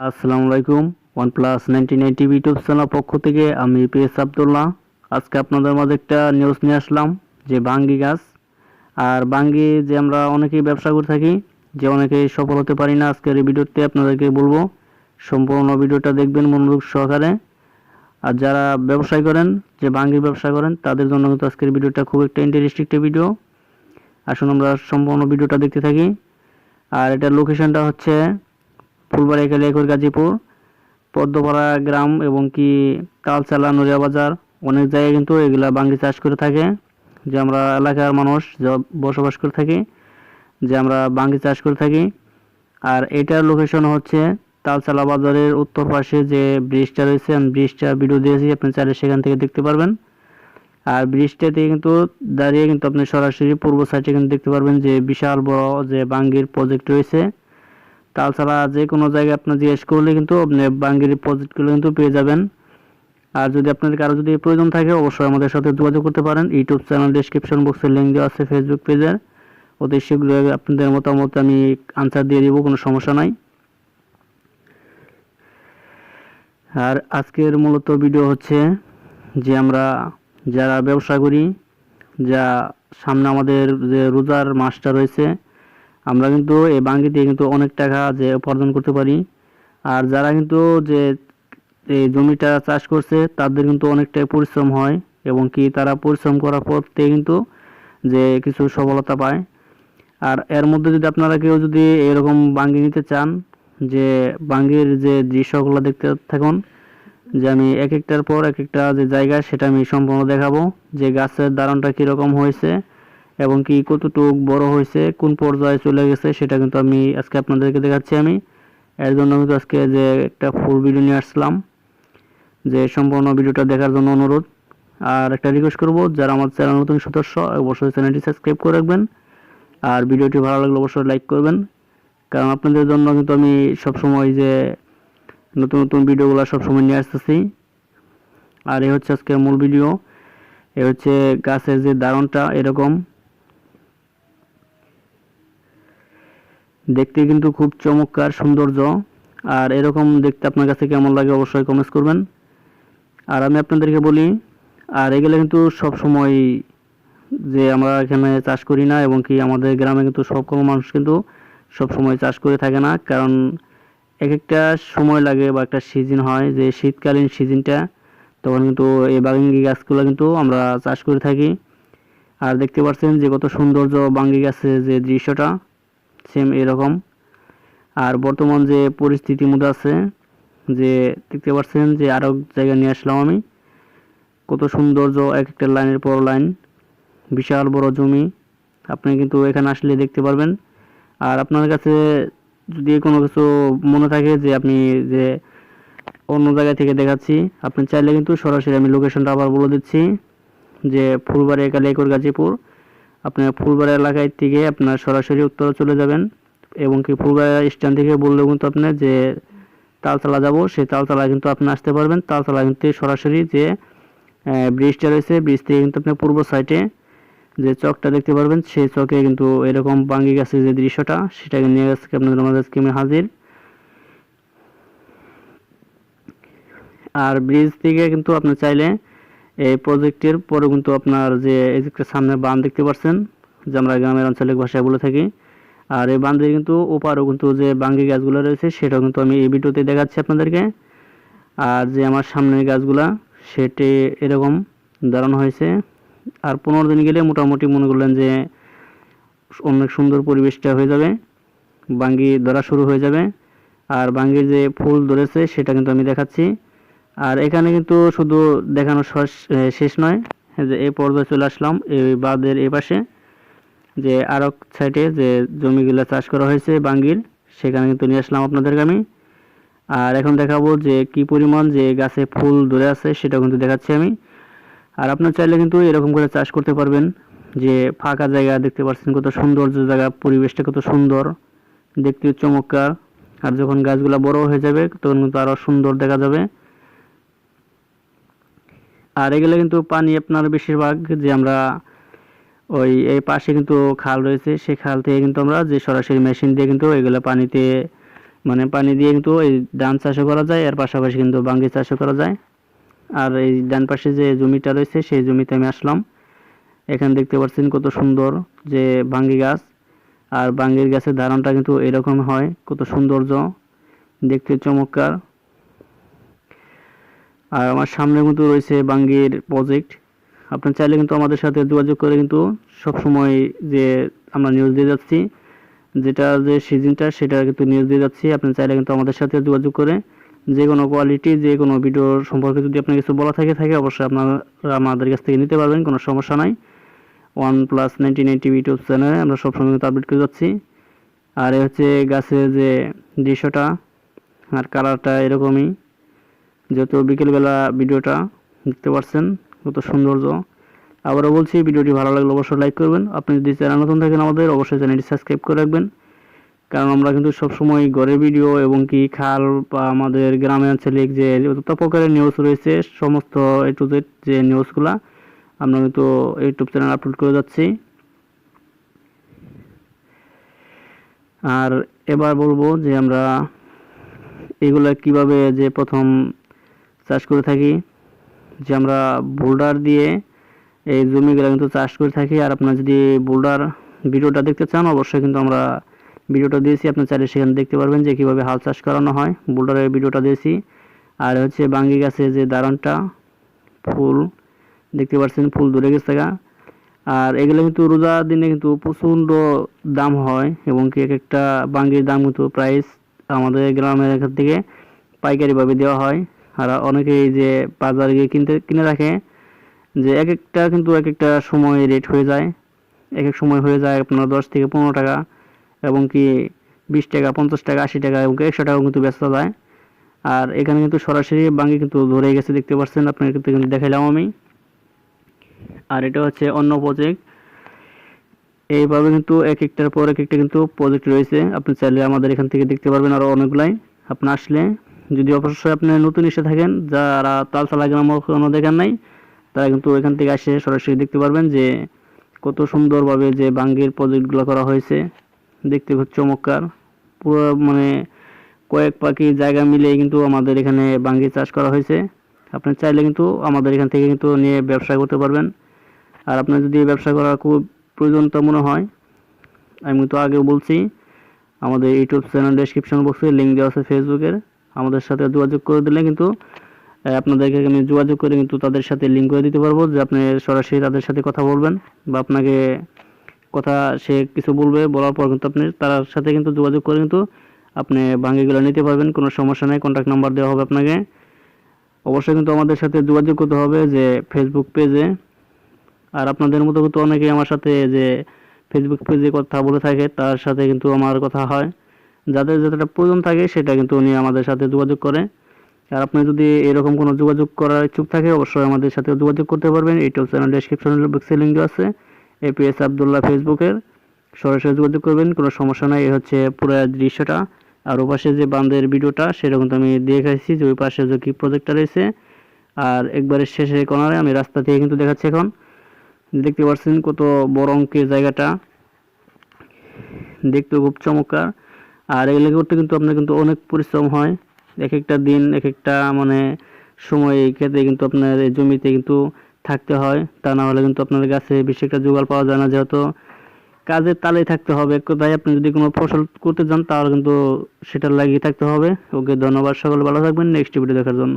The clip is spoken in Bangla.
আসসালামু আলাইকুম। One plus ninety nine TV YouTube channel পক্ষ থেকে আমি পিএস আবদুল্লাহ। আজকে আপনাদের মাঝে একটা নিউজ নিয়ে আসলাম, যে বাঙ্গি গাছ। আর বাঙ্গি যে আমরা অনেকেই ব্যবসা করে থাকি, যে অনেকেই সফল হতে পারি না আজকের এই ভিডিওতে আপনাদেরকে বলব, সম্পূর্ণ ভিডিওটা দেখবেন মনোযোগ সহকারে। আর যারা ব্যবসায় করেন, যে বাঙ্গির ব্যবসা করেন, তাদের জন্য কিন্তু আজকের ভিডিওটা খুব একটা ইন্টারেস্টিং একটা ভিডিও আসুন আমরা সম্পূর্ণ ভিডিওটা দেখতে থাকি। আর এটার লোকেশনটা হচ্ছে ফুলবাড়ি কালিয়াকুর গাজীপুর, পদ্মপাড়া গ্রাম এবং কি তালচালা, নড়িয়া বাজার, অনেক জায়গায় কিন্তু এগুলা বাঙ্গি চাষ করে থাকে, যে আমরা এলাকার মানুষ বসবাস করে থাকি, যে আমরা বাঙ্গি চাষ করে থাকি। আর এটার লোকেশন হচ্ছে তালচালা বাজারের উত্তর পাশে যে ব্রিজটা রয়েছে, আমি ব্রিজটা ভিডিও দিয়েছি, আপনি চাইলে সেখান থেকে দেখতে পারবেন। আর ব্রিজটাতে কিন্তু দাঁড়িয়ে কিন্তু আপনি সরাসরি পূর্ব সাইডে কিন্তু দেখতে পারবেন যে বিশাল বড় যে বাঙ্গির প্রজেক্ট রয়েছে। তাছাড়া যে কোনো জায়গায় আপনার জিজ্ঞেস করলে কিন্তু আপনি বাঙ্গির প্রজেক্টগুলো কিন্তু পেয়ে যাবেন। আর যদি আপনাদের কারও যদি প্রয়োজন থাকে, অবশ্যই আমাদের সাথে যোগাযোগ করতে পারেন। ইউটিউব চ্যানেল ডিসক্রিপশন বক্সে লিঙ্ক দেওয়া আছে ফেসবুক পেজের ওদের সেগুলো আপনাদের মতামত আমি আনসার দিয়ে দিব, কোনো সমস্যা নাই। আর আজকের মূলত ভিডিও হচ্ছে যে আমরা যারা ব্যবসা করি, যা সামনে আমাদের যে রোজার মাসটা রয়েছে আমরা কিন্তু এই বাঙ্গি দিয়ে কিন্তু অনেক টাকা যে উপার্জন করতে পারি। আর যারা কিন্তু যে এই জমিটা চাষ করছে, তাদের কিন্তু অনেকটাই পরিশ্রম হয় এবং কি তারা পরিশ্রম করার পর থেকে কিন্তু যে কিছু সফলতা পায়। আর এর মধ্যে যদি আপনারা কেউ যদি এরকম বাঙ্গি নিতে চান, যে বাঙ্গির যে দৃশ্যগুলো দেখতে থাকুন, যে আমি এক একটার পর এক একটা যে জায়গা সেটা আমি সম্পূর্ণ দেখাবো, যে গাছের দারণটা কীরকম হয়েছে এবং কি কতটুক বড় হয়েছে, কোন পর্যায়ে চলে গেছে, সেটা কিন্তু আমি আজকে আপনাদেরকে দেখাচ্ছি আমি। এর জন্য কিন্তু আজকে যে একটা ফুল ভিডিও নিয়ে আসলাম, যে সম্পূর্ণ ভিডিওটা দেখার জন্য অনুরোধ। আর একটা রিকোয়েস্ট করব, যারা আমার চ্যানেল নতুন সদস্য, অবশ্যই চ্যানেলটি সাবস্ক্রাইব করে রাখবেন। আর ভিডিওটি ভালো লাগলে অবশ্যই লাইক করবেন। কারণ আপনাদের জন্য কিন্তু আমি সবসময় যে নতুন নতুন ভিডিওগুলো সবসময় নিয়ে আসতেছি। আর এই হচ্ছে আজকে মূল ভিডিও এ হচ্ছে গাছের যে দারণটা এরকম। দেখতে কিন্তু খুব চমৎকার সৌন্দর্য। আর এরকম দেখতে আপনার কাছে কেমন লাগে অবশ্যই কমেন্টস করবেন। আর আমি আপনাদেরকে বলি, আর এগুলো কিন্তু সব সময় যে আমরা এখানে চাষ করি না এবং কি আমাদের গ্রামে কিন্তু সব কোনো মানুষ কিন্তু সব সময় চাষ করে থাকে না। কারণ এক একটা সময় লাগে বা একটা সিজন হয় যে শীতকালীন সিজনটা তখন কিন্তু এই বাঙ্গি গাছগুলো কিন্তু আমরা চাষ করে থাকি। আর দেখতে পাচ্ছেন যে কত সৌন্দর্য বাঙ্গি গাছের যে দৃশ্যটা। সেম এরকম। আর বর্তমান যে পরিস্থিতির মধ্যে আছে, যে দেখতে পাচ্ছেন যে আরও জায়গা নিয়ে আসলাম আমি। কত সৌন্দর্য, এক একটা লাইনের পর লাইন। বিশাল বড় জমি। আপনি কিন্তু এখানে আসলে দেখতে পারবেন। আর আপনার কাছে যদি কোনো কিছু মনে থাকে যে আপনি যে অন্য জায়গা থেকে দেখাচ্ছি, আপনি চাইলে কিন্তু সরাসরি আমি লোকেশনটা আবার বলে দিচ্ছি। যে ফুলবাড়ি কালিয়াকুর গাজীপুর। আপনার ফুলবাড়ি এলাকায় থেকে আপনার সরাসরি উত্তরে চলে যাবেন এবং কি ফুলবাড়ি স্ট্যান্ড থেকে বললেও কিন্তু আপনার যে তালতলা যাব, সেই তালতলা কিন্তু আপনি আসতে পারবেন। তালতলা কিন্তু সরাসরি যে ব্রিজটা রয়েছে ব্রিজ থেকে কিন্তু আপনি পূর্ব সাইডে যে চকটা দেখতে পারবেন, সেই চকে কিন্তু এরকম বাঙ্গি গাছের যে দৃশ্যটা সেটাকে নিয়ে গেছে আপনাদের মাঝে স্কিমে হাজির। আর ব্রিজ থেকে কিন্তু আপনি চাইলে এই প্রজেক্টের পরে কিন্তু আপনার যে এই যে সামনে বান দেখতে পাচ্ছেন যে আমরা গ্রামের আঞ্চলিক ভাষায় বলে থাকি, আর এই বান্ধে কিন্তু ওপারও কিন্তু যে বাঙ্গি গাছগুলো রয়েছে, সেটাও কিন্তু আমি এই ভিডিওতে দেখাচ্ছি আপনাদেরকে। আর যে আমার সামনের গাছগুলা, সেটি এরকম দাঁড়ানো হয়েছে। আর পনেরো দিন গেলে মোটামুটি মনে করলেন যে অনেক সুন্দর পরিবেশটা হয়ে যাবে, বাঙ্গি ধরা শুরু হয়ে যাবে। আর বাঙ্গির যে ফুল ধরেছে, সেটা কিন্তু আমি দেখাচ্ছি। আর এখানে কিন্তু শুধু দেখানো শেষ- নয় যে এই পর্যায়ে চলে আসলাম, এই বাঁধের এই পাশে, যে আরক সাইডে যে জমিগুলো চাষ করা হয়েছে বাঙ্গির, সেখানে কিন্তু নিয়ে আসলাম আপনাদেরকে আমি। আর এখন দেখাবো যে কি পরিমাণ যে গাছে ফুল ধরে আছে সেটা কিন্তু দেখাচ্ছি আমি। আর আপনার চাইলে কিন্তু এরকম করে চাষ করতে পারবেন, যে ফাঁকা জায়গা দেখতে পাচ্ছেন কত সৌন্দর্য জায়গা, পরিবেশটা কত সুন্দর, দেখতে চমৎকার। আর যখন গাছগুলো বড় হয়ে যাবে, তখন কিন্তু আরও সুন্দর দেখা যাবে। আর এগুলো কিন্তু পানি আপনার বেশিরভাগ যে আমরা ওই এই পাশে কিন্তু খাল রয়েছে সেই খাল থেকে কিন্তু আমরা যে সরাসরি মেশিন দিয়ে কিন্তু এগুলো পানিতে মানে পানি দিয়ে কিন্তু এই ধান চাষও করা যায়, এর পাশাপাশি কিন্তু বাঙ্গি চাষও করা যায়। আর এই ডান পাশে যে জমিটা রয়েছে, সেই জমিতে আমি আসলাম। এখানে দেখতে পাচ্ছেন কত সুন্দর যে বাঙ্গি গাছ। আর বাঙ্গির গাছের ধারণটা কিন্তু এরকম হয়, কত সৌন্দর্য, দেখতে চমৎকার। আর আমার সামনে কিন্তু রয়েছে বাঙ্গির প্রজেক্ট আপনি চাইলে কিন্তু আমাদের সাথে যোগাযোগ করে কিন্তু সব সময় যে আমরা নিউজ দিয়ে যাচ্ছি, যেটা যে সিজনটা সেটা কিন্তু নিউজ দিয়ে যাচ্ছি। আপনি চাইলে কিন্তু আমাদের সাথে যোগাযোগ করে যে কোনো কোয়ালিটি যে কোনো ভিডিওর সম্পর্কে যদি আপনার কিছু বলা থাকে থাকে অবশ্যই আপনারা আমাদের কাছ থেকে নিতে পারবেন, কোনো সমস্যা নাই। One plus ninety nine TV YouTube চ্যানেলে আমরা সবসময় কিন্তু আপডেট করে যাচ্ছি। আর হচ্ছে গাছের যে দৃশ্যটা, আর কালারটা এরকমই। যেহেতু বিকেলবেলা ভিডিওটা দেখতে পাচ্ছেন কত সৌন্দর্য। আবারও বলছি, ভিডিওটি ভালো লাগলে অবশ্যই লাইক করবেন। আপনি যদি চ্যানেল নতুন থাকেন আমাদের, অবশ্যই চ্যানেলটি সাবস্ক্রাইব করে রাখবেন। কারণ আমরা কিন্তু সবসময় ঘরের ভিডিও এবং কি খাল বা আমাদের গ্রামে আঞ্চলিক যে যত প্রকারের নিউজ রয়েছে, সমস্ত এ টু জেড যে নিউজগুলা আমরা কিন্তু ইউটিউব চ্যানেল আপলোড করে যাচ্ছি। আর এবার বলব যে আমরা এগুলা কীভাবে যে প্রথম চাষ করে থাকি, যে আমরা বোল্ডার দিয়ে এই জমিগুলো কিন্তু চাষ করে থাকি। আর আপনার যদি বোল্ডার ভিডিওটা দেখতে চান, অবশ্যই কিন্তু আমরা ভিডিওটা দিয়েছি। আপনি চাইলে সেখানে দেখতে পারবেন যে কীভাবে হাল চাষ করানো হয়। বোল্ডারের ভিডিওটা দিয়েছি। আর হচ্ছে বাঙ্গি গাছে যে দারণটা, ফুল, দেখতে পাচ্ছেন ফুল ধরে গেছে আর এগুলো কিন্তু রোজার দিনে কিন্তু প্রচণ্ড দাম হয়, এবং কি এক একটা বাঙ্গির দাম কিন্তু প্রাইস আমাদের গ্রামের এখান থেকে পাইকারিভাবে দেওয়া হয়। আর অনেকেই যে বাজারে গিয়ে কিনতে, কিনে রাখে যে এক একটা কিন্তু এক একটা সময় রেট হয়ে যায়। এক এক সময় হয়ে যায় আপনার দশ থেকে পনেরো টাকা এবং কি বিশ টাকা, পঞ্চাশ টাকা, আশি টাকা এবং একশো টাকাও কিন্তু বেচা যায়। আর এখানে কিন্তু সরাসরি বাঙ্গি কিন্তু ধরে গেছে, দেখতে পাচ্ছেন আপনার কিন্তু কিন্তু দেখাইলাম আমি। আর এটা হচ্ছে অন্য প্রজেক্ট এইভাবে কিন্তু এক একটার পর এক একটা কিন্তু প্রজেক্ট রয়েছে। আপনি চাইলে আমাদের এখান থেকে দেখতে পারবেন আরও অনেকগুলাই। আপনি আসলে যদি অবশ্যই আপনি নতুন এসে থাকেন, যারা তালতলা গ্রাম কোনো দেখেন নাই, তারা কিন্তু এখান থেকে এসে সরাসরি দেখতে পারবেন যে কত সুন্দরভাবে যে বাঙ্গির প্রজেক্টগুলো করা হয়েছে। দেখতে খুব চমৎকার। পুরো মানে কয়েক পাখি জায়গা মিলিয়ে কিন্তু আমাদের এখানে বাঙ্গি চাষ করা হয়েছে। আপনি চাইলে কিন্তু আমাদের এখান থেকে কিন্তু নিয়ে ব্যবসা করতে পারবেন। আর আপনার যদি ব্যবসা করার খুব প্রয়োজনতা মনে হয়, আমি তো আগেও বলছি, আমাদের ইউটিউব চ্যানেল ডেসক্রিপশন বক্সে লিঙ্ক দেওয়া আছে ফেসবুকের আমাদের সাথে যোগাযোগ করে দিলে কিন্তু আপনাদেরকে আমি যোগাযোগ করে কিন্তু তাদের সাথে লিঙ্ক করে দিতে পারব। যে আপনি সরাসরি তাদের সাথে কথা বলবেন বা আপনাকে কথা সে কিছু বলবে, বলার পর কিন্তু আপনি তার সাথে কিন্তু যোগাযোগ করে কিন্তু আপনি ভাঙ্গিগুলো নিতে পারবেন, কোনো সমস্যা নেই কন্ট্যাক্ট নাম্বার দেওয়া হবে আপনাকে। অবশ্যই কিন্তু আমাদের সাথে যোগাযোগ করতে হবে যে ফেসবুক পেজে আর আপনাদের মতো কিন্তু অনেকেই আমার সাথে যে ফেসবুক পেজে কথা বলে থাকে, তার সাথে কিন্তু আমার কথা হয়। যাদের যেটা প্রয়োজন থাকে, সেটা কিন্তু উনি আমাদের সাথে যোগাযোগ করে। আর আপনি যদি এরকম কোনো যোগাযোগ করার ইচ্ছুক থাকে, অবশ্যই আমাদের সাথে যোগাযোগ করতে পারবেন। ইউটিউব চ্যানেল ডেসক্রিপশন বক্সে লিঙ্ক আছে। এপিএস আবদুল্লাহ ফেসবুকের সরাসরি যোগাযোগ করবেন, কোনো সমস্যা নাই। এই হচ্ছে পুরো দৃশ্যটা। আর ওপাশে যে বান্ধের ভিডিওটা সেরকম কিন্তু আমি দেখাইছি যে ওই পাশে যে কি প্রজেক্টটা রয়েছে। আর একবারে শেষে কোনারে আমি রাস্তা থেকে কিন্তু দেখাচ্ছি এখন। দেখতে পাচ্ছেন কত বড় অঙ্কের জায়গাটা। দেখতে খুব চমৎকার। আর এগুলো করতে কিন্তু আপনার কিন্তু অনেক পরিশ্রম হয়। এক একটা দিন এক একটা মানে সময় এই ক্ষেত্রে কিন্তু আপনার এই জমিতে কিন্তু থাকতে হয়। তা না হলে কিন্তু আপনার গাছে বেশি একটা জোগাড় পাওয়া যায় না, যেহেতু কাজের তালেই থাকতে হবে। কোথায় আপনি যদি কোনো ফসল করতে যান, তাহলে কিন্তু সেটা লাগিয়ে থাকতে হবে। ওকে, ধন্যবাদ সকলে, ভালো থাকবেন। নেক্সট ভিডিও দেখার জন্য।